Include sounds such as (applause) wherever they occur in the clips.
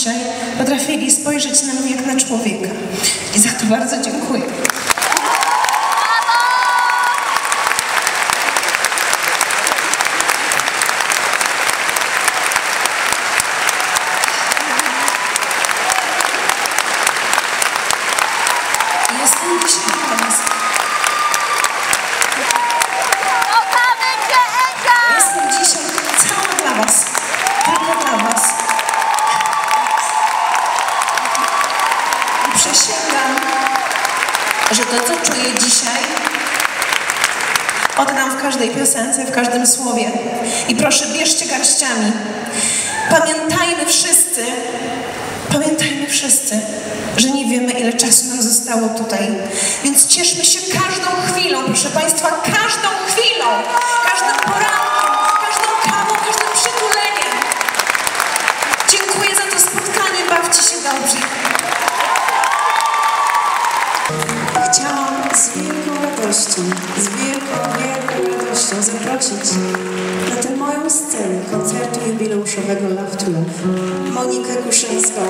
dzisiaj potrafili spojrzeć na mnie jak na człowieka. I za to bardzo dziękuję. Jestem dzisiaj dla was. Kochamy Cię, Ega! Jestem dzisiaj cała dla was. Tylko dla was. I przysięgam, że to, co czuję dzisiaj, oddam w każdej piosence, w każdym słowie. I proszę, bierzcie garściami. Pamiętajmy wszyscy, pamiętajmy wszyscy, że nie wiemy, ile czasu nam zostało tutaj. Więc cieszmy się każdą chwilą, proszę Państwa, każdą chwilą, każdym porankiem, z wielką, wielką radością zaprosić na tę moją scenę koncertu jubileuszowego Love to Love. Monikę Kuszyńską.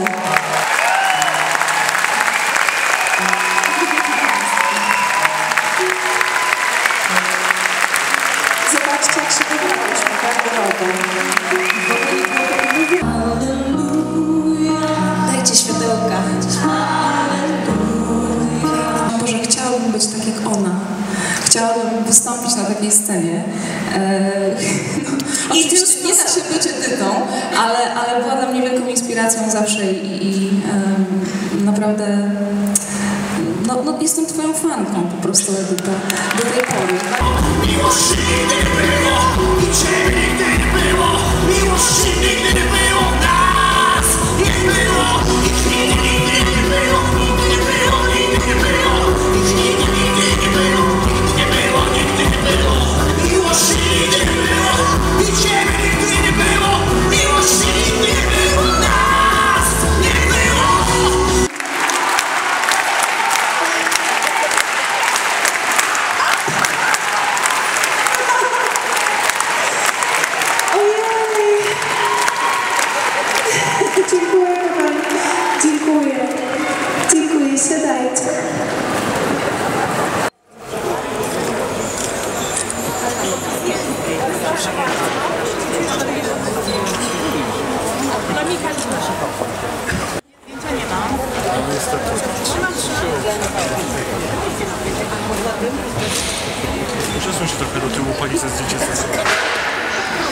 Zobaczcie, jak się wyglądasz, Chciałabym wystąpić na takiej scenie. E, (laughs) I I tym oczywiście nie da się być edytą, ale, ale była dla mnie wielką inspiracją zawsze i, i naprawdę no, no, jestem twoją fanką po prostu Edyta do tej pory. Przesuń się trochę do tyłu, pani ze zdjęcie